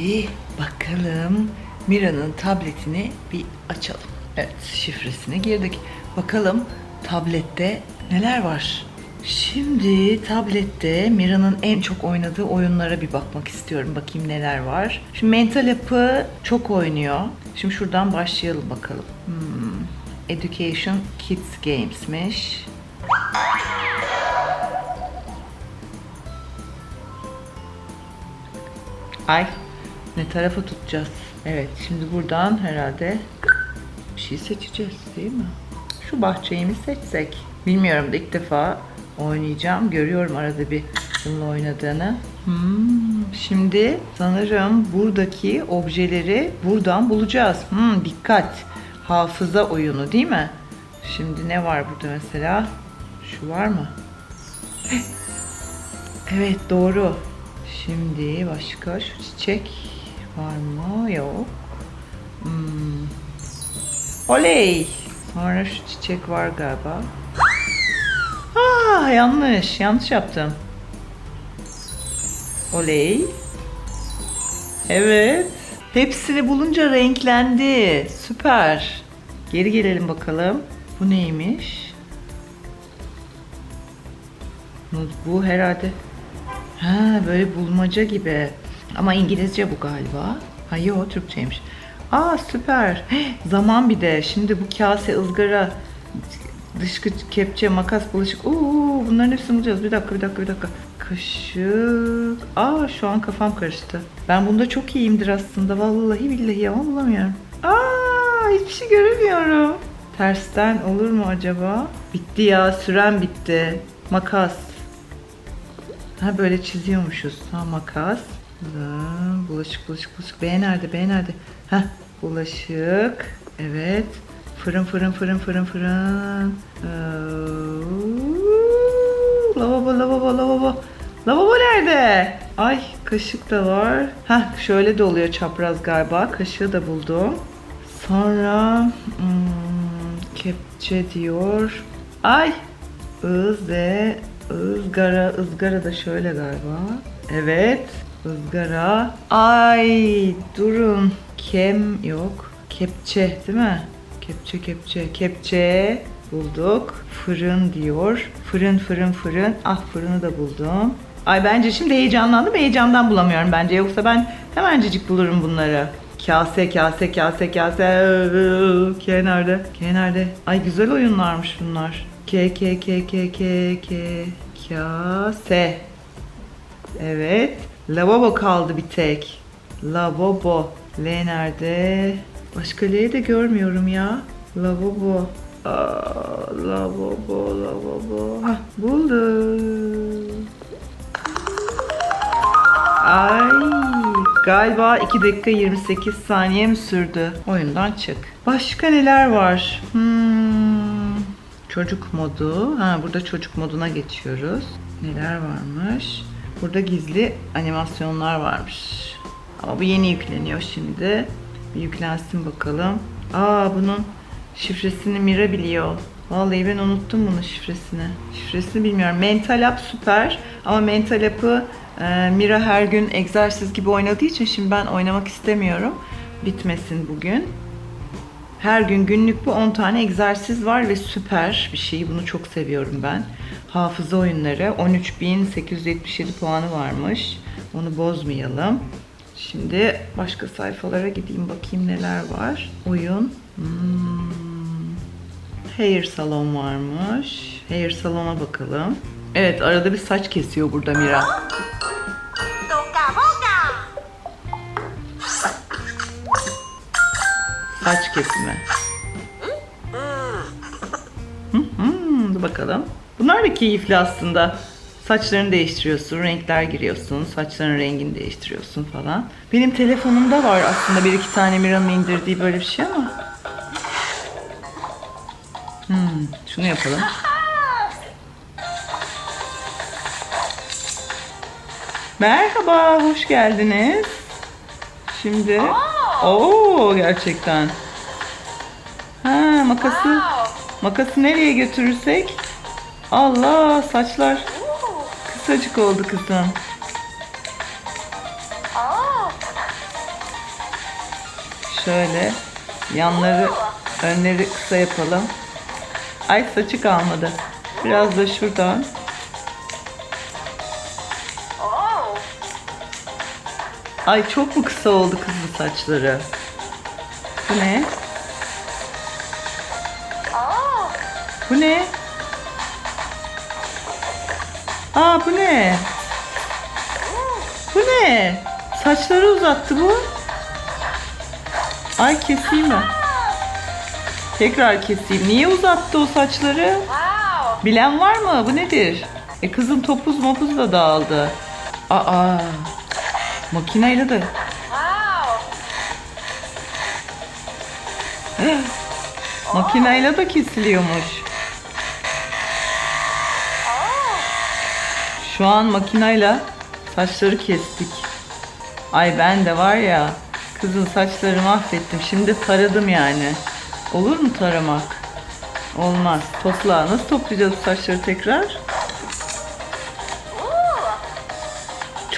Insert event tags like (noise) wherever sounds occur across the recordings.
Şimdi bakalım Mira'nın tabletini bir açalım. Evet şifresini girdik. Bakalım tablette neler var? Şimdi tablette Mira'nın en çok oynadığı oyunlara bir bakmak istiyorum. Bakayım neler var. Şimdi Mental App'ı çok oynuyor. Şimdi şuradan başlayalım bakalım. Hmm. Education Kids Games'miş. Ay ne tarafa tutacağız? Evet şimdi buradan herhalde bir şey seçeceğiz değil mi? Şu bahçeyi mi seçsek? Bilmiyorum da ilk defa oynayacağım. Görüyorum arada bir bununla oynadığını. Hmm, şimdi sanırım buradaki objeleri buradan bulacağız. Hmm, dikkat. Hafıza oyunu değil mi? Şimdi ne var burada mesela? Şu var mı? Evet doğru. Şimdi başka şu çiçek var mı? Yok. Hmm. Oley! Sonra şu çiçek var galiba. Aa yanlış. Yanlış yaptım. Oley. Evet. Hepsini bulunca renklendi. Süper. Geri gelelim bakalım. Bu neymiş? Bu herhalde Ha böyle bulmaca gibi. Ama İngilizce bu galiba. Ha yo Türkçeymiş. Aa süper. Heh, (gasps) Zaman bir de. Şimdi bu kase, ızgara, dışkı, kepçe, makas, bulaşık. Oo, bunların hepsini bulacağız. Bir dakika, bir dakika, bir dakika. Kaşık. Aa şu an kafam karıştı. Ben bunda çok iyiyimdir aslında. Vallahi billahi ama bulamıyorum. Aa hiçbir şey göremiyorum. Tersten olur mu acaba? Bitti ya. Süren bitti. Makas. Ha böyle çiziyormuşuz. Ha makas. Ha, bulaşık bulaşık bulaşık. B nerede? B nerede? Ha bulaşık. Evet. Fırın fırın fırın fırın fırın. Ee, lavabo lavabo lavabo. Lavabo nerede? Ay kaşık da var. Ha şöyle de oluyor çapraz galiba. Kaşığı da buldum. Sonra hmm, kepçe diyor. Ay ız ve ızgara. ızgara da şöyle galiba. Evet. Izgara. Ay durun. Kem yok. Kepçe değil mi? Kepçe kepçe kepçe bulduk. Fırın diyor. Fırın fırın fırın. Ah fırını da buldum. Ay bence şimdi heyecanlandım. Heyecandan bulamıyorum bence. Yoksa ben hemencecik bulurum bunları. Kase, kase, kase, kase. K nerede? K nerede? Ay güzel oyunlarmış bunlar. K, K, K, K, K, K. Kase. Evet. Lavabo kaldı bir tek. Lavabo. L nerede? Başka L'yi de görmüyorum ya. Lavabo. Aa, lavabo, lavabo. Hah, buldum. Ay galiba 2 dakika 28 saniye mi sürdü? Oyundan çık. Başka neler var? Hmm, çocuk modu. Ha burada çocuk moduna geçiyoruz. Neler varmış? Burada gizli animasyonlar varmış. Ama bu yeni yükleniyor şimdi. Bir yüklensin bakalım. Aa bunun şifresini Mira biliyor. Vallahi ben unuttum bunun şifresini. Şifresini bilmiyorum. Mental App süper ama Mental App'ı e, Mira her gün egzersiz gibi oynadığı için şimdi ben oynamak istemiyorum. Bitmesin bugün. Her gün günlük bu 10 tane egzersiz var ve süper bir şey. Bunu çok seviyorum ben. Hafıza oyunları 13.877 puanı varmış. Onu bozmayalım. Şimdi başka sayfalara gideyim bakayım neler var. Oyun. Hmm. Hair salon varmış. Hair salona bakalım. Evet arada bir saç kesiyor burada Mira. Saç kesimi. Dur bakalım. Bunlar da keyifli aslında. Saçlarını değiştiriyorsun, renkler giriyorsun, saçların rengini değiştiriyorsun falan. Benim telefonumda var aslında bir iki tane Mira'nın indirdiği böyle bir şey ama. Hmm, şunu yapalım. Merhaba, hoş geldiniz. Şimdi, oo gerçekten. Ha, makası, makası nereye götürürsek? Allah, saçlar kısacık oldu kızım. Şöyle yanları önleri kısa yapalım. Ay saçı kalmadı. Biraz da şuradan. Ay çok mu kısa oldu kızın saçları? Bu ne? oh, Bu ne? Aa bu ne? Bu ne? Saçları uzattı bu. Ay keseyim mi? Tekrar keseyim. Niye uzattı o saçları? Bilen var mı? Bu nedir? E kızın topuz mopuz da dağıldı. Aa. Makineyle de. Makineyle de kesiliyormuş. Şu an makineyle saçları kestik. Ay ben de var ya kızın saçları mahvettim. Şimdi taradım yani. Olur mu taramak? Olmaz. Topla. Nasıl toplayacağız saçları tekrar?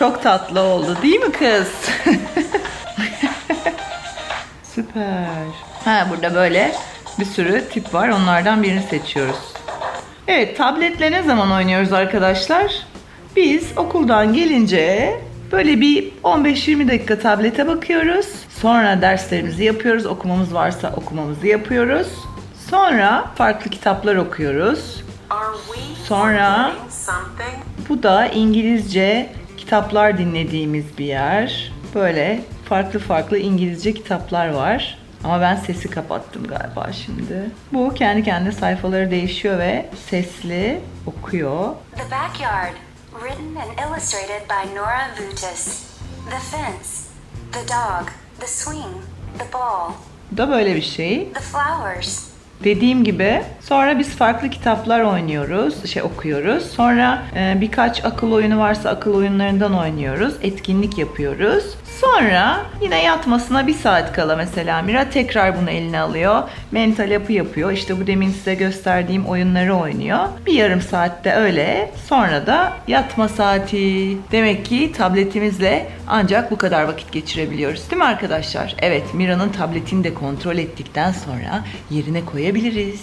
Çok tatlı oldu değil mi kız? (laughs) Süper. Ha burada böyle bir sürü tip var. Onlardan birini seçiyoruz. Evet tabletle ne zaman oynuyoruz arkadaşlar? Biz okuldan gelince böyle bir 15-20 dakika tablete bakıyoruz. Sonra derslerimizi yapıyoruz. Okumamız varsa okumamızı yapıyoruz. Sonra farklı kitaplar okuyoruz. Sonra-? Bu da İngilizce kitaplar dinlediğimiz bir yer. Böyle farklı farklı İngilizce kitaplar var. Ama ben sesi kapattım galiba şimdi. Bu kendi kendine sayfaları değişiyor ve sesli okuyor. The Backyard, written and illustrated by Nora Vutis. The Fence, The Dog, The Swing, The Ball, Bu da böyle bir şey. The Flowers, Dediğim gibi sonra biz farklı kitaplar oynuyoruz, şey okuyoruz. Sonra e, birkaç akıl oyunu varsa akıl oyunlarından oynuyoruz. Etkinlik yapıyoruz. Sonra yine yatmasına bir saat kala mesela Mira tekrar bunu eline alıyor. Mental yapı yapıyor. İşte bu demin size gösterdiğim oyunları oynuyor. Bir yarım saatte öyle. Sonra da yatma saati. Demek ki tabletimizle ancak bu kadar vakit geçirebiliyoruz. Değil mi arkadaşlar? Evet Mira'nın tabletini de kontrol ettikten sonra yerine koyabiliriz.